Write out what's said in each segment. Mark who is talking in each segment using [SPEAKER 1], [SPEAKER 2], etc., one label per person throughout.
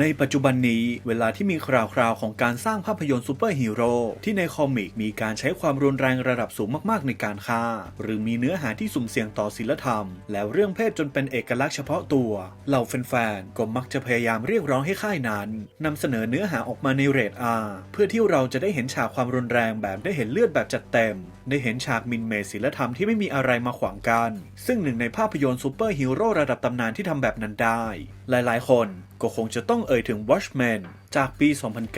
[SPEAKER 1] ในปัจจุบันนี้เวลาที่มีคราวคราวๆของการสร้างภาพยนตร์ซูเปอร์ฮีโร่ที่ในคอมิกมีการใช้ความรุนแรงระดับสูงมากๆในการฆ่า หรือมีเนื้อหาที่สุ่มเสี่ยงต่อศีลธรรม แล้วเรื่องเพศจนเป็นเอกลักษณ์เฉพาะตัว เหล่าแฟนๆก็มักจะพยายามเรียกร้องให้ค่ายนั้นนำเสนอเนื้อหาออกมาในเรท R เพื่อที่เราจะได้เห็นฉากความรุนแรงแบบได้เห็นเลือดแบบจัดเต็ม ได้เห็นฉากมินเมศีลธรรมที่ไม่มีอะไรมาขวางกัน ซึ่งหนึ่งในภาพยนตร์ซูเปอร์ฮีโร่ระดับตำนานที่ทำแบบนั้นได้ หลายๆ คน ก็คงจะต้องเอ่ยถึง Watchmen จากปี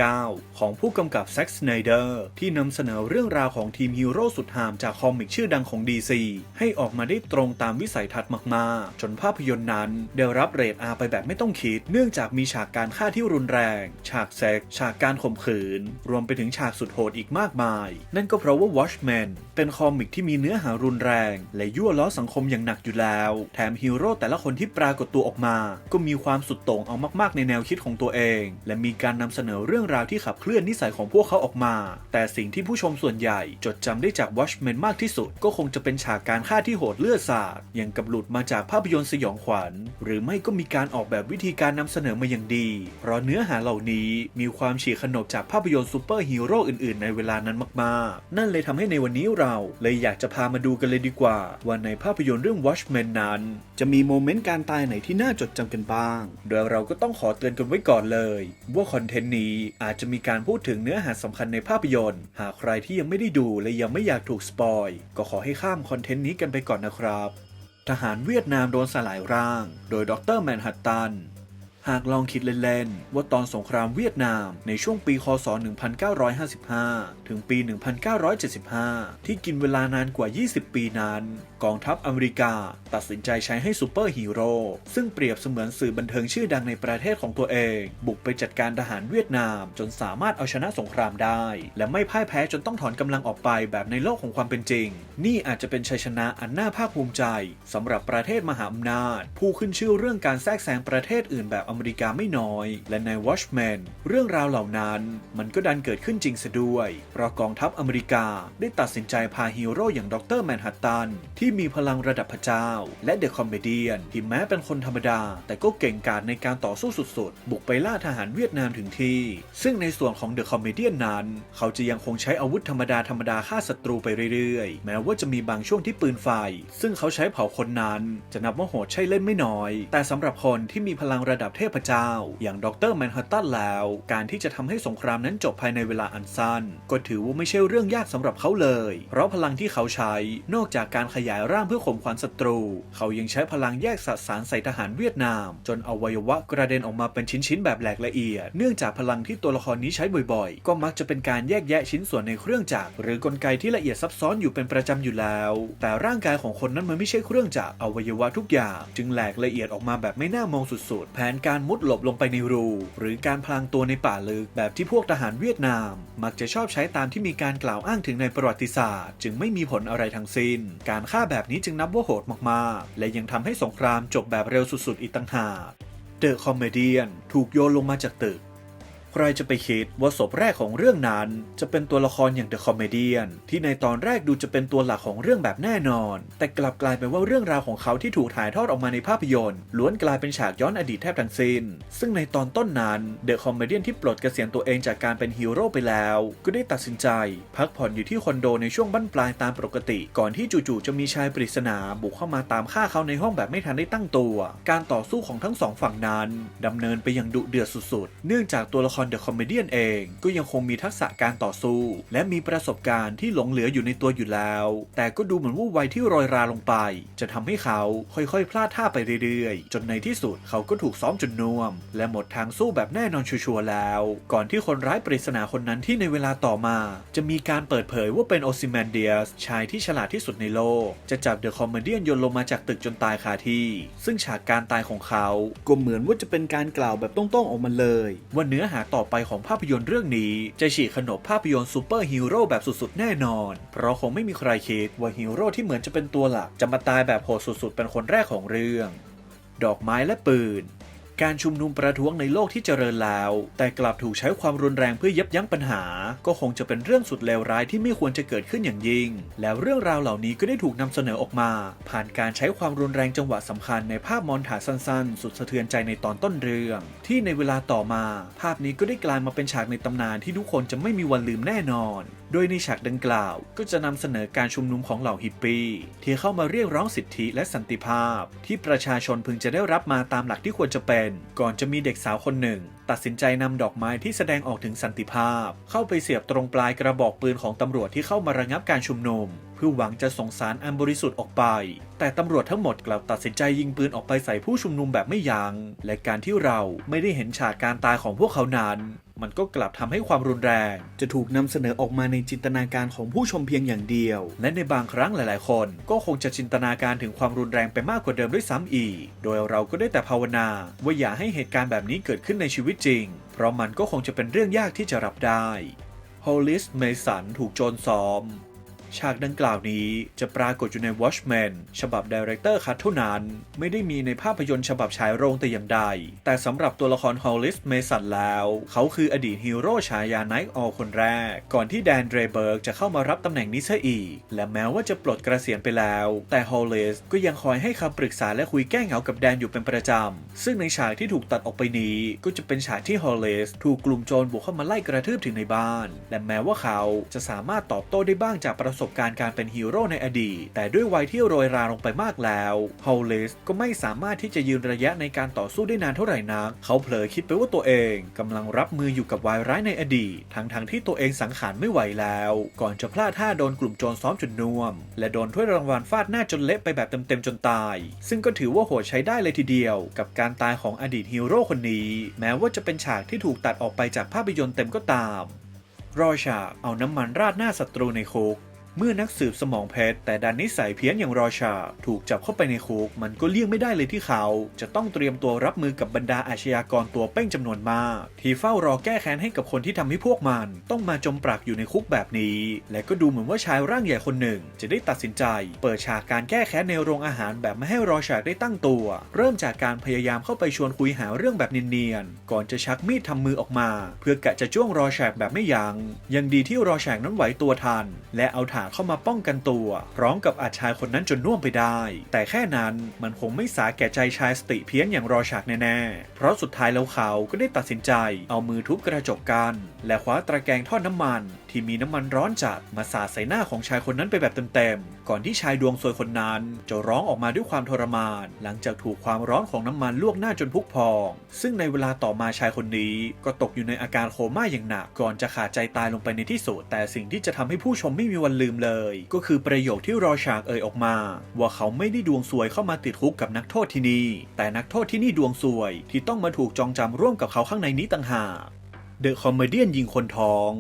[SPEAKER 1] 2009 ของผู้กำกับแซ็กสไนเดอร์ที่นำเสนอเรื่องราวของทีมฮีโร่สุดหามจากคอมิกชื่อดังของ DC ให้ออกมาได้ตรงตามวิสัยทัศน์มากๆ จนภาพยนตร์นั้นได้รับเรท R ไปแบบไม่ต้องคิด เนื่องจากมีฉากการฆ่าที่รุนแรง ฉากเซ็กฉากการข่มขืน รวมไปถึงฉากสุดโหดอีกมากมาย นั่นก็เพราะว่า Watchmen เป็นคอมิกที่มีเนื้อหารุนแรง และยั่วล้อสังคมอย่างหนักอยู่แล้ว แถมฮีโร่แต่ละคนที่ปรากฏตัวออกมา ก็มีความสุดโต่งเอามากๆ ในแนวคิดของตัวเอง และมีการการนำเสนอเรื่องราวที่ขับเคลื่อนนิสัยของพวกเขาออกมา แต่สิ่งที่ผู้ชมส่วนใหญ่ จดจำได้จาก Watchmen มากที่สุด ก็คงจะเป็นฉากการฆ่าที่โหดเลือดสาดอย่างกับหลุดมาจากภาพยนตร์สยองขวัญ หรือไม่ก็มีการออกแบบวิธีการนำเสนอมาอย่างดี เพราะเนื้อหาเหล่านี้มีความฉีกขนบจากภาพยนตร์ซูเปอร์ฮีโร่อื่นๆ ในเวลานั้นมากๆ นั่นเลยทำให้ในวันนี้เราเลยอยากจะพามาดูกันเลยดีกว่าว่าในภาพยนตร์เรื่อง Watchmen นั้น จะมีโมเมนต์การตายไหนที่น่าจดจำกันบ้าง โดยเราก็ต้องขอเตือนกันไว้ก่อนเลยว่าอนเทนต์นี้อาจจะมีการพูดถึงเนื้อหาสำคัญในภาพยนตร์ หากใครที่ยังไม่ได้ดูและยังไม่อยากถูกสปอยก็ขอให้ข้ามคอนเทนต์นี้กันไปก่อนนะครับ ทหารเวียดนามโดนสลายร่าง โดยดรแมนฮัตตันหากลองคิดเล่นๆ ว่าตอนสงครามเวียดนามในช่วงปี คศ 1955 ถึงปี 1975 ที่กินเวลานานกว่า 20 ปีนั้นกองทัพอเมริกา ตัดสินใจใช้ให้ซูเปอร์ฮีโร่ซึ่งเปรียบเสมือนสื่อบันเทิงชื่อดังในประเทศของตัวเอง บุกไปจัดการทหารเวียดนาม จนสามารถเอาชนะสงครามได้ และไม่พ่ายแพ้จนต้องถอนกำลังออกไปแบบในโลกของความเป็นจริง นี่อาจจะเป็นชัยชนะอันน่าภาคภูมิใจสำหรับประเทศมหาอำนาจ ผู้ขึ้นชื่อเรื่องการแทรกแซงประเทศอื่นแบบอเมริกาไม่น้อย และใน Watchmen เรื่องราวเหล่านั้น มันก็ดันเกิดขึ้นจริงซะด้วยเพราะกองทัพอเมริกาได้ตัดสินใจพาฮีโร่อย่างดรแมนฮัตตันที่ที่มีพลังระดับพระเจ้า และเดอะคอมเมเดียนที่แม้เป็นคนธรรมดา แต่ก็เก่งกาจในการต่อสู้สุดๆ บุกไปล่าทหารเวียดนามถึงที่ ซึ่งในส่วนของเดอะคอมเมเดียนนั้น เขาจะยังคงใช้อาวุธธรรมดาธรรมดาฆ่าศัตรูไปเรื่อยๆ แม้ว่าจะมีบางช่วงที่ปืนไฟ ซึ่งเขาใช้เผาคนนั้น จะนับว่าโหดใช่เล่นไม่น้อย แต่สำหรับคนที่มีพลังระดับเทพเจ้า อย่างดรแมนฮัตตันแล้ว การที่จะทำให้สงครามนั้นจบภายในเวลาอันสั้น ก็ถือว่าไม่ใช่เรื่องยากสำหรับเขาเลย เพราะพลังที่เขาใช้นอกจากการขยายร่างเพื่อข่มขวัญศัตรู เขายังใช้พลังแยกสสารใส่ทหารเวียดนาม จนอวัยวะกระเด็นออกมาเป็นชิ้นๆแบบแหลกละเอียด เนื่องจากพลังที่ตัวละครนี้ใช้บ่อยๆ ก็มักจะเป็นการแยกแยะชิ้นส่วนในเครื่องจักรหรือกลไกที่ละเอียดซับซ้อนอยู่เป็นประจำอยู่แล้ว แต่ร่างกายของคนนั้นมันไม่ใช่เครื่องจักรอวัยวะทุกอย่าง จึงแหลกละเอียดออกมาแบบไม่น่ามองสุดๆ แผนการมุดหลบลงไปในรู หรือการพลางตัวในป่าลึกแบบที่พวกทหารเวียดนาม มักจะชอบใช้ตามที่มีการกล่าวอ้างถึงในประวัติศาสตร์ จึงไม่มีผลอะไรทั้งสิ้น การฆ่าแบบนี้จึงนับว่าโหดมากๆ และยังทำให้สงครามจบแบบเร็วสุดๆ อีกต่างหากเดอะคอมเมเดียนถูกโยนลงมาจากตึก ใครจะไปคิดว่าศพแรกของเรื่องนั้น จะเป็นตัวละครอย่างเดอะคอมเมดียนที่ในตอนแรกดูจะเป็นตัวหลักของเรื่องแบบแน่นอน แต่กลับกลายเป็นว่าเรื่องราวของเขาที่ถูกถ่ายทอดออกมาในภาพยนตร์ ล้วนกลายเป็นฉากย้อนอดีตแทบทั้งสิ้น ซึ่งในตอนต้นนั้นเดอะคอมเมดียนที่ปลดเกษียณตัวเองจากการเป็นฮีโร่ไปแล้ว ก็ได้ตัดสินใจ พักผ่อนอยู่ที่คอนโดในช่วงบั้นปลายตามปกติ ก่อนที่จู่ๆจะมีชายปริศนาบุกเข้ามาตามฆ่าเขาในห้องแบบไม่ทันได้ตั้งตัว การต่อสู้ของทั้งสองฝั่งนั้นดำเนินไปอย่างดุเดือดสุดๆ เนื่องจากตัวละครเดอะคอมเมเดียนเองก็ยังคงมีทักษะการต่อสู้ และมีประสบการณ์ที่หลงเหลืออยู่ในตัวอยู่แล้ว แต่ก็ดูเหมือนว่าวัยที่โรยราลงไป จะทำให้เขาค่อยๆ พลาดท่าไปเรื่อยๆ จนในที่สุดเขาก็ถูกซ้อมจนน่วม และหมดทางสู้แบบแน่นอนชัวร์ๆแล้ว ก่อนที่คนร้ายปริศนาคนนั้นที่ในเวลาต่อมา จะมีการเปิดเผยว่าเป็นโอซิแมนเดียสชายที่ฉลาดที่สุดในโลก จะจับเดอะคอมเมเดียนโยนลงมาจากตึกจนตายคาที่ ซึ่งฉากการตายของเขา ก็เหมือนว่าจะเป็นการกล่าวแบบตรงๆออกมาเลย ว่าเนื้อหาต่อไปของภาพยนตร์เรื่องนี้ จะฉีกขนบภาพยนตร์ซูเปอร์ฮีโร่แบบสุดๆ แน่นอน เพราะคงไม่มีใครคิดว่าฮีโร่ที่เหมือนจะเป็นตัวหลัก จะมาตายแบบโหดสุดๆ เป็นคนแรกของเรื่อง ดอกไม้และปืน การชุมนุมประท้วงในโลกที่เจริญแล้ว แต่กลับถูกใช้ความรุนแรงเพื่อยับยั้งปัญหา ก็คงจะเป็นเรื่องสุดเลวร้ายที่ไม่ควรจะเกิดขึ้นอย่างยิ่ง แล้วเรื่องราวเหล่านี้ก็ได้ถูกนำเสนอออกมา ผ่านการใช้ความรุนแรงจังหวะสำคัญในภาพมอนถาสั้นๆ สุดสะเทือนใจในตอนต้นเรื่อง ที่ในเวลาต่อมา ภาพนี้ก็ได้กลายมาเป็นฉากในตำนานที่ทุกคนจะไม่มีวันลืมแน่นอนโดยในฉากดังกล่าวก็จะนำเสนอการชุมนุมของเหล่าฮิปปี้ที่เข้ามาเรียกร้องสิทธิและสันติภาพ ที่ประชาชนพึงจะได้รับมาตามหลักที่ควรจะเป็น ก่อนจะมีเด็กสาวคนหนึ่ง ตัดสินใจนำดอกไม้ที่แสดงออกถึงสันติภาพ เข้าไปเสียบตรงปลายกระบอกปืนของตำรวจที่เข้ามาระงับการชุมนุมเพื่อหวังจะส่งสารอันบริสุทธิ์ออกไป แต่ตำรวจทั้งหมดกลับตัดสินใจยิงปืนออกไปใส่ผู้ชุมนุมแบบไม่ยัง้ง และการที่เราไม่ได้เห็นฉากการตายของพวกเขานั้น มันก็กลับทำให้ความรุนแรง จะถูกนำเสนอออกมาในจินตนาการของผู้ชมเพียงอย่างเดียว และในบางครั้งหลาย ๆ คน ก็คงจะจินตนาการถึงความรุนแรงไปมากกว่าเดิมด้วยซ้ำอีก โดยเราก็ได้แต่ภาวนา ว่าอย่าให้เหตุการณ์แบบนี้เกิดขึ้นในชีวิตจริง เพราะมันก็คงจะเป็นเรื่องยากที่จะรับได้ฮอลลิสเมสันถูกโจรซ้อม ฉากดังกล่าวนี้จะปรากฏอยู่ใน Watchmen ฉบับ Director Cut เท่านั้น ไม่ได้มีในภาพยนตร์ฉบับฉายโรงแต่อย่างใด แต่สำหรับตัวละคร Hollis Mason แล้ว เขาคืออดีตฮีโร่ฉายา Night Owl คนแรก ก่อนที่แดนเดรเบิร์กจะเข้ามารับตำแหน่งนี้ซะอีก และแม้ว่าจะปลดกระเกษียณไปแล้ว แต่ Hollis ก็ยังคอยให้คำปรึกษาและคุยแก้เหงากับแดนอยู่เป็นประจำ ซึ่งในฉากที่ถูกตัดออกไปนี้ก็จะเป็นฉากที่ Hollis ถูกกลุ่มโจรบุกเข้ามาไล่กระทืบถึงในบ้าน และแม้ว่าเขาจะสามารถตอบโต้ได้บ้างจากประสบการณ์การเป็นฮีโร่ในอดีต แต่ด้วยวัยที่โรยราลงไปมากแล้วฮอลลิสก็ไม่สามารถที่จะยืนระยะในการต่อสู้ได้นานเท่าไหร่นัก เขาเผลอคิดไปว่าตัวเองกำลังรับมืออยู่กับวายร้ายในอดีต ทั้งทั้งๆที่ตัวเองสังขารไม่ไหวแล้ว ก่อนจะพลาดท่าโดนกลุ่มโจรซ้อมจนน่วม และโดนถ้วยรางวัลฟาดหน้าจนเละไปแบบเต็มๆจนตาย ซึ่งก็ถือว่าโหดใช้ได้เลยทีเดียว กับการตายของอดีตฮีโร่คนนี้ แม้ว่าจะเป็นฉากที่ถูกตัดออกไปจากภาพยนตร์เต็มก็ตามรอยฉากเอาน้ำมันราดหน้าศัตรูในคุก เมื่อนักสืบสมองเพชรแต่ดันนิสัยเพี้ยนอย่างรอชา ถูกจับเข้าไปในคุกมันก็เลี่ยงไม่ได้เลยที่เขา จะต้องเตรียมตัวรับมือกับบรรดาอาชญากรตัวเป้งจำนวนมาก ที่เฝ้ารอแก้แค้นให้กับคนที่ทำให้พวกมัน ต้องมาจมปลักอยู่ในคุกแบบนี้ และก็ดูเหมือนว่าชายร่างใหญ่คนหนึ่ง จะได้ตัดสินใจ เปิดฉากการแก้แค้นในโรงอาหารแบบไม่ให้รอชาได้ตั้งตัว เริ่มจากการพยายามเข้าไปชวนคุยหาเรื่องแบบเนียนๆก่อนจะชักมีดทำมือออกมา เพื่อกะจะจ้วงรอชกแบบไม่ยัง้งยังดีที่รอชกนั้นไหวตัวทัน และเอาถาเข้ามาป้องกันตัว พร้อมกับอาชายคนนั้นจนน่วมไปได้ แต่แค่นั้นมันคงไม่สาแก่ใจชายสติเพี้ยนอย่างรอฉากแน่ๆ เพราะสุดท้ายแล้วเขาก็ได้ตัดสินใจ เอามือทุบกระจกกัน และคว้าตะแกรงทอดน้ำมัน ที่มีน้ำมันร้อนจัดมาสาดใส่หน้าของชายคนนั้นไปแบบเต็มๆ ก่อนที่ชายดวงซวยคนนั้น จะร้องออกมาด้วยความทรมาน หลังจากถูกความร้อนของน้ำมันลวกหน้าจนพุพอง ซึ่งในเวลาต่อมาชายคนนี้ ก็ตกอยู่ในอาการโคม่าอย่างหนักก่อนจะขาดใจตายลงไปในที่สุดแต่สิ่งที่จะทำให้ผู้ชมไม่มีวันลืมเลย ก็คือประโยคที่รอฉากเอ่ยออกมา ว่าเขาไม่ได้ดวงซวยเข้ามาติดคุกกับนักโทษที่นี่ แต่นักโทษที่นี่ดวงซวย ที่ต้องมาถูกจองจำร่วมกับเขาข้างในนี้ต่างหากเดอะคอมเมเดียนยิงคนท้อง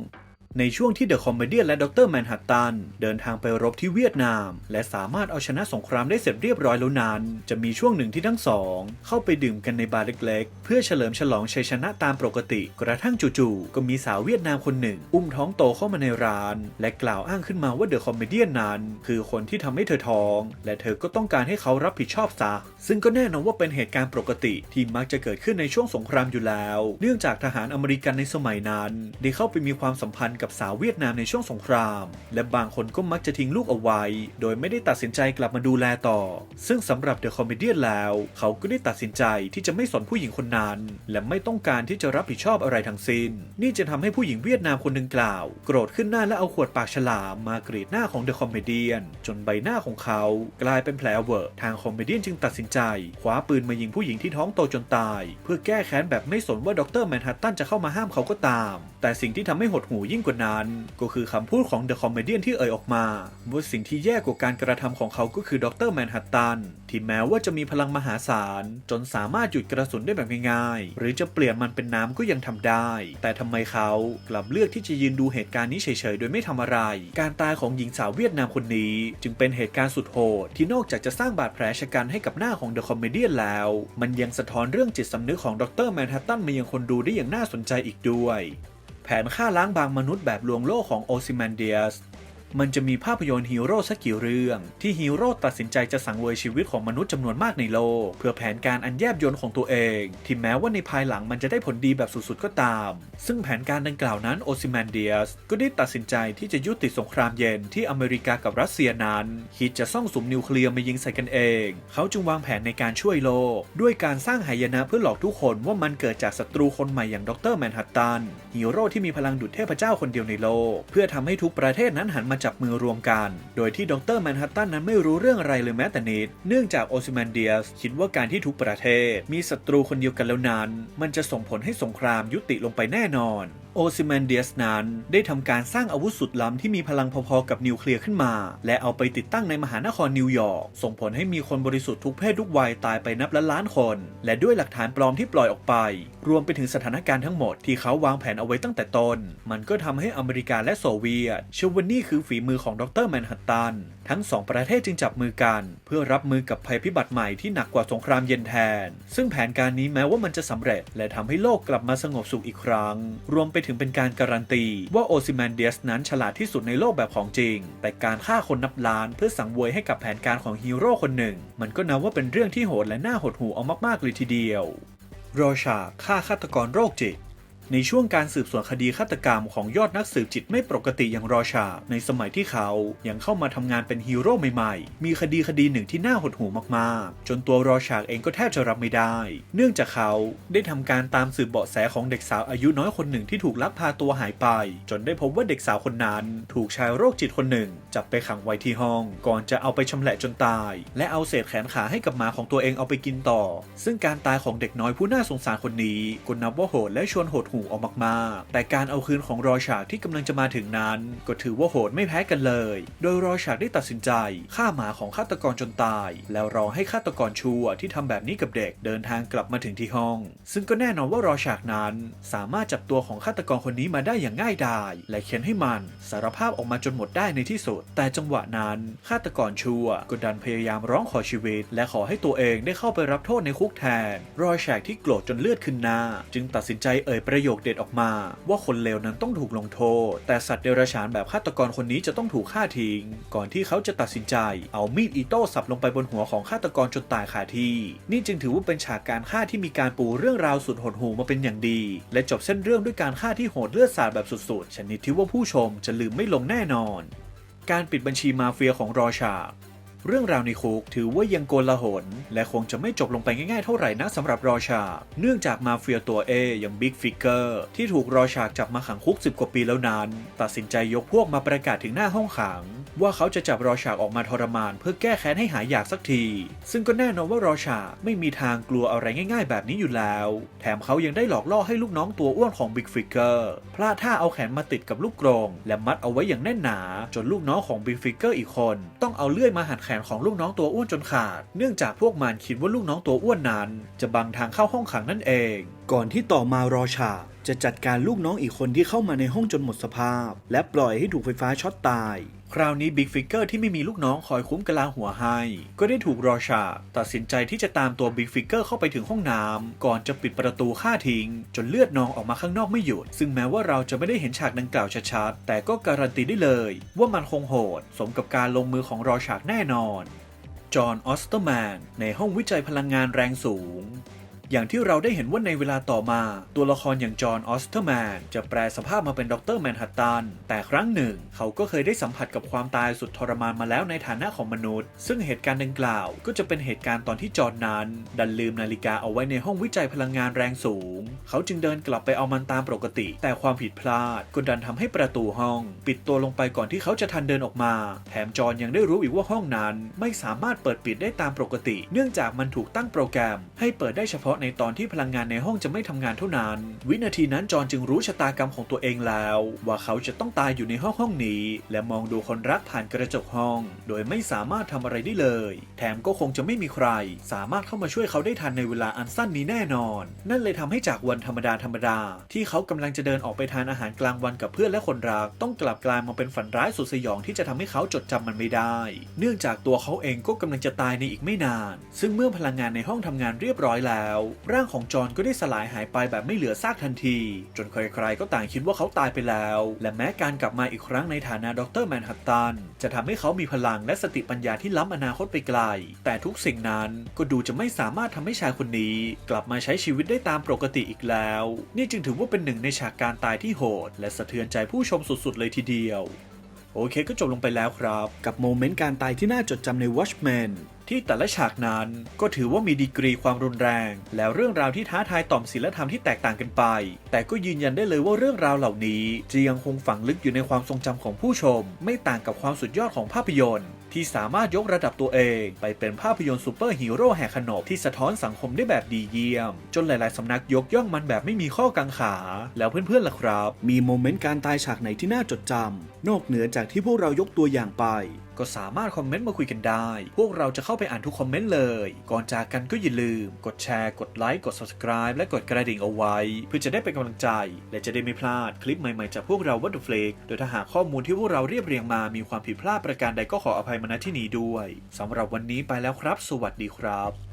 [SPEAKER 1] ในช่วงที่เดอะคอมเมเดียนและดรแมนฮัตตันเดินทางไปรบที่เวียดนาม และสามารถเอาชนะสงครามได้เสร็จเรียบร้อยแล้วนั้น จะมีช่วงหนึ่งที่ทั้งสอง เข้าไปดื่มกันในบาร์เล็กๆ เพื่อเฉลิมฉลองชัยชนะตามปกติ กระทั่งจู่ๆก็มีสาวเวียดนามคนหนึ่ง อุ้มท้องโตเข้ามาในร้าน และกล่าวอ้างขึ้นมาว่าเดอะคอมเมเดียนนั้น คือคนที่ทำให้เธอท้อง และเธอก็ต้องการให้เขารับผิดชอบซะซึ่งก็แน่นอนว่าเป็นเหตุการณ์ปกติที่มักจะเกิดขึ้นในช่วงสงครามอยู่แล้ว เนื่องจากทหารอเมริกันในสมัยนั้น ได้เข้าไปมีความสัมพันธ์กับสาวเวียดนามในช่วงสงคราม และบางคนก็มักจะทิ้งลูกเอาไว้ โดยไม่ได้ตัดสินใจกลับมาดูแลต่อ ซึ่งสำหรับเดอะคอมเมดียนแล้ว เขาก็ได้ตัดสินใจที่จะไม่สนผู้หญิงคนนั้น และไม่ต้องการที่จะรับผิดชอบอะไรทั้งสิ้น นี่จะทำให้ผู้หญิงเวียดนามคนดังกล่าว โกรธขึ้นหน้าและเอาขวดปากฉลามมากรีดหน้าของเดอะคอมเมดียนจนใบหน้าของเขากลายเป็นแผลเวอะทางคอมเมดียนจึงตัดสินใจคว้าปืนมายิงผู้หญิงที่ท้องโตจนตาย เพื่อแก้แค้นแบบไม่สนว่าดรแมนฮัตตันจะเข้ามาห้ามเขาก็ตาม แต่สิ่งที่ทำให้หดหูยิ่งกว่านั้น ก็คือคำพูดของเดอะคอมเมเดียนที่เอ่ยออกมาว่าสิ่งที่แย่กว่าการกระทำของเขาก็คือดรแมนฮัตตันที่แม้ว่าจะมีพลังมหาศาล จนสามารถหยุดกระสุนได้แบบง่ายๆ หรือจะเปลี่ยนมันเป็นน้ำก็ยังทำได้ แต่ทำไมเขากลับเลือกที่จะยืนดูเหตุการณ์นี้เฉยๆ โดยไม่ทำอะไร การตายของหญิงสาวเวียดนามคนนี้ จึงเป็นเหตุการณ์สุดโหด ที่นอกจากจะสร้างบาดแผลชะกันให้กับหน้าของเดอะคอมเมเดียนแล้ว มันยังสะท้อนเรื่องจิตสำนึกของดรแมนฮัตตันมายังคนดูได้อย่างน่าสนใจอีกด้วย แผนฆ่าล้างบางมนุษย์แบบลวงโลกของโอซิแมนเดียส มันจะมีภาพยนตร์ฮีโร่สักกี่เรื่องที่ฮีโร่ตัดสินใจจะสังเวยชีวิตของมนุษย์จำนวนมากในโลก เพื่อแผนการอันแยบยลของตัวเอง ที่แม้ว่าในภายหลังมันจะได้ผลดีแบบสุดๆก็ตาม ซึ่งแผนการดังกล่าวนั้นโอซิแมนเดียสก็ได้ตัดสินใจที่จะยุติสงครามเย็นที่อเมริกากับรัสเซียนั้นคิดจะซ่องสุมนิวเคลียร์มายิงใส่กันเอง เขาจึงวางแผนในการช่วยโลก ด้วยการสร้างหายนะเพื่อหลอกทุกคนว่ามันเกิดจากศัตรูคนใหม่อย่างดรแมนฮัตตันฮีโร่ที่มีพลังดุจเทพเจ้าคนเดียวในโลก เพื่อทำให้ทุกประเทศนั้นหันมาจับมือรวมกัน โดยที่ดรแมนฮัตตันนั้นไม่รู้เรื่องอะไรเลยแม้แต่นิด เนื่องจากโอซิมันเดียสคิดว่าการที่ทุกประเทศ มีศัตรูคนเดียวกันแล้วนั้น มันจะส่งผลให้สงครามยุติลงไปแน่นอน โอซิแมนเดียสนั้น ได้ทำการสร้างอาวุธสุดล้ำที่มีพลังพอๆกับนิวเคลียร์ขึ้นมา และเอาไปติดตั้งในมหานครนิวยอร์กส่งผลให้มีคนบริสุทธิ์ทุกเพศทุกวัยตายไปนับล้านล้านคน และด้วยหลักฐานปลอมที่ปล่อยออกไป รวมไปถึงสถานการณ์ทั้งหมดที่เขาวางแผนเอาไว้ตั้งแต่ต้น มันก็ทำให้อเมริกาและโซเวียตเชื่อว่านี่คือฝีมือของดรแมนฮัตตันทั้งสองประเทศจึงจับมือกัน เพื่อรับมือกับภัยพิบัติใหม่ที่หนักกว่าสงครามเย็นแทน ซึ่งแผนการนี้แม้ว่ามันจะสำเร็จ และทำให้โลกกลับมาสงบสุขอีกครั้ง รวมไปถึงเป็นการการันตี ว่าโอซิแมนเดียสนั้นฉลาดที่สุดในโลกแบบของจริง แต่การฆ่าคนนับล้านเพื่อสังเวยให้กับแผนการของฮีโร่คนหนึ่ง มันก็นับว่าเป็นเรื่องที่โหดและน่าหดหู่เอามากๆเลยทีเดียว โรชาฆ่าฆาตกรโรคจิต ในช่วงการสืบสวนคดีฆาตกรรมของยอดนักสืบจิตไม่ปกติอย่างรอชา ในสมัยที่เขายังเข้ามาทำงานเป็นฮีโร่ใหม่ๆ มีคดีคดีหนึ่งที่น่าหดหูมากๆ จนตัวรอชาเองก็แทบจะรับไม่ได้ เนื่องจากเขาได้ทำการตามสืบเบาะแสของเด็กสาวอายุน้อยคนหนึ่งที่ถูกลักพาตัวหายไป จนได้พบว่าเด็กสาวคนนั้น ถูกชายโรคจิตคนหนึ่ง จับไปขังไว้ที่ห้อง ก่อนจะเอาไปชำแหละจนตาย และเอาเศษแขนขาให้กับหมาของตัวเองเอาไปกินต่อ ซึ่งการตายของเด็กน้อยผู้น่าสงสารคนนี้ก็นับว่าโหดและชวนหดหูเอามากๆ แต่การเอาคืนของรอชาร์กที่กำลังจะมาถึงนั้น ก็ถือว่าโหดไม่แพ้กันเลย โดยรอชาร์กได้ตัดสินใจฆ่าหมาของฆาตกรจนตาย แล้วรอให้ฆาตกรชั่วที่ทำแบบนี้กับเด็กเดินทางกลับมาถึงที่ห้อง ซึ่งก็แน่นอนว่ารอชาร์กนั้น สามารถจับตัวของฆาตกรคนนี้มาได้อย่างง่ายดาย และเค้นให้มันสารภาพออกมาจนหมดได้ในที่สุด แต่จังหวะนั้นฆาตกรชั่วก็ดันพยายามร้องขอชีวิต และขอให้ตัวเองได้เข้าไปรับโทษในคุกแทน รอชาร์กที่โกรธจนเลือดขึ้นหน้า จึงตัดสินใจเอ่ยประโยยคเด็ดออกมา ว่าคนเลวนั้นต้องถูกลงโทษ แต่สัตว์เดรัจฉานแบบฆาตกรคนนี้จะต้องถูกฆ่าทิ้ง ก่อนที่เขาจะตัดสินใจ เอามีดอิโต้สับลงไปบนหัวของฆาตกรจนตายคาที่ นี่จึงถือว่าเป็นฉากการฆ่าที่มีการปูเรื่องราวสุดหดหูมาเป็นอย่างดี และจบเส้นเรื่องด้วยการฆ่าที่โหดเลือดสาดแบบสุดๆชนิดที่ว่าผู้ชมจะลืมไม่ลงแน่นอน การปิดบัญชีมาเฟียของรอชาร์ เรื่องราวในคุกถือว่ายังโกลาหล และคงจะไม่จบลงไปง่ายๆเท่าไหร่นะสำหรับรอชาร์กเนื่องจากมาเฟียตัวเออย่างบิ๊กฟิกเกอร์ที่ถูกรอชาร์กจับมาขังคุก 10 กว่าปีแล้วนั้น ตัดสินใจยกพวกมาประกาศถึงหน้าห้องขัง ว่าเขาจะจับรอชาร์กออกมาทรมาน เพื่อแก้แค้นให้หายอยากสักที ซึ่งก็แน่นอนว่ารอชาร์กไม่มีทางกลัวอะไรง่าย ๆ แบบนี้อยู่แล้ว แถมเขายังได้หลอกล่อให้ลูกน้องตัวอ้วนของบิ๊กฟิกเกอร์พลาดท่าเอาแขนมาติดกับลูกกรงและมัดเอาไว้อย่างแน่นหนา จนลูกน้องของบิ๊กฟิกเกอร์อีกคน ต้องเอาเลื่อยมาหันแขนของลูกน้องตัวอ้วนจนขาด เนื่องจากพวกมันคิดว่าลูกน้องตัวอ้วนนั้น จะบังทางเข้าห้องขังนั่นเอง ก่อนที่ต่อมารอชา จะจัดการลูกน้องอีกคนที่เข้ามาในห้องจนหมดสภาพ และปล่อยให้ถูกไฟฟ้าช็อตตาย คราวนี้บิ๊กฟิกเกอร์ที่ไม่มีลูกน้องคอยคุ้มกะลาหัวให้ ก็ได้ถูกรอชา ตัดสินใจที่จะตามตัวบิ๊กฟิกเกอร์เข้าไปถึงห้องน้ำก่อนจะปิดประตูฆ่าทิ้ง จนเลือดนองออกมาข้างนอกไม่หยุด ซึ่งแม้ว่าเราจะไม่ได้เห็นฉากดังกล่าวชัดๆแต่ก็การันตีได้เลย ว่ามันคงโหด สมกับการลงมือของรอชาแน่นอนจอห์นออสเตอร์แมนในห้องวิจัยพลังงานแรงสูง อย่างที่เราได้เห็นว่าในเวลาต่อมา ตัวละครอย่างจอห์นออสเตอร์แมนจะแปลสภาพมาเป็นด็อกเตอร์แมนฮัตตันแต่ครั้งหนึ่ง เขาก็เคยได้สัมผัสกับความตายสุดทรมานมาแล้วในฐานะของมนุษย์ ซึ่งเหตุการณ์ดังกล่าวก็จะเป็นเหตุการณ์ตอนที่จอห์นนั้น ดันลืมนาฬิกาเอาไว้ในห้องวิจัยพลังงานแรงสูง เขาจึงเดินกลับไปเอามันตามปกติ แต่ความผิดพลาดก็ดันทำให้ประตูห้อง ปิดตัวลงไปก่อนที่เขาจะทันเดินออกมา แถมจอห์นยังได้รู้อีกว่าห้องนั้น ไม่สามารถเปิดปิดได้ตามปกติ เนื่องจากมันถูกตั้งโปรแกรม ให้เปิดได้เฉพาะในตอนที่พลังงานในห้องจะไม่ทำงานเท่านั้น วินาทีนั้นจอห์นจึงรู้ชะตากรรมของตัวเองแล้ว ว่าเขาจะต้องตายอยู่ในห้องห้องนี้ และมองดูคนรักผ่านกระจกห้อง โดยไม่สามารถทำอะไรได้เลย แถมก็คงจะไม่มีใคร สามารถเข้ามาช่วยเขาได้ทันในเวลาอันสั้นนี้แน่นอน นั่นเลยทำให้จากวันธรรมดาธรรมดา ที่เขากำลังจะเดินออกไปทานอาหารกลางวันกับเพื่อนและคนรัก ต้องกลับกลายมาเป็นฝันร้ายสุดสยองที่จะทำให้เขาจดจำมันไม่ได้ เนื่องจากตัวเขาเองก็กำลังจะตายในอีกไม่นาน ซึ่งเมื่อพลังงานในห้องทำงานเรียบร้อยแล้วร่างของจอห์นก็ได้สลายหายไปแบบไม่เหลือซากทันที จนใครๆก็ต่างคิดว่าเขาตายไปแล้ว และแม้การกลับมาอีกครั้งในฐานะดรแมนฮัตตันจะทำให้เขามีพลังและสติปัญญาที่ล้ำอนาคตไปไกล แต่ทุกสิ่งนั้นก็ดูจะไม่สามารถทำให้ชายคนนี้ กลับมาใช้ชีวิตได้ตามปกติอีกแล้ว นี่จึงถือว่าเป็นหนึ่งในฉากการตายที่โหด และสะเทือนใจผู้ชมสุดๆ เลยทีเดียว โอเคก็จบลงไปแล้วครับ กับโมเมนต์การตายที่น่าจดจำใน Watchmen ที่แต่ละฉากนั้นก็ถือว่ามีดีกรีความรุนแรง แล้วเรื่องราวที่ท้าทายต่อมศิลธรรมที่แตกต่างกันไป แต่ก็ยืนยันได้เลยว่าเรื่องราวเหล่านี้จะยังคงฝังลึกอยู่ในความทรงจำของผู้ชม ไม่ต่างกับความสุดยอดของภาพยนตร์ ที่สามารถยกระดับตัวเอง ไปเป็นภาพยนตร์ซูเปอร์ฮีโร่แห่งขนบที่สะท้อนสังคมได้แบบดีเยี่ยม จนหลาย ๆ สำนักยกย่องมันแบบไม่มีข้อกังขา แล้วเพื่อน ๆ ล่ะครับ มีโมเมนต์การตายฉากไหนที่น่าจดจำนอกเหนือจากที่พวกเรายกตัวอย่างไป ก็สามารถคอมเมนต์มาคุยกันได้ พวกเราจะเข้าไปอ่านทุกคอมเมนต์เลย ก่อนจากกันก็อย่าลืม กดแชร์ กดไลค์ กด subscribe และกดกระดิ่งเอาไว้ เพื่อจะได้เป็นกำลังใจ และจะได้ไม่พลาดคลิปใหม่ๆจากพวกเราวัตถุเฟลกโดยถ้าหากข้อมูลที่พวกเราเรียบเรียงมามีความผิดพลาดประการใดก็ขออภัยมาณที่นี้ด้วยสำหรับวันนี้ไปแล้วครับ สวัสดีครับ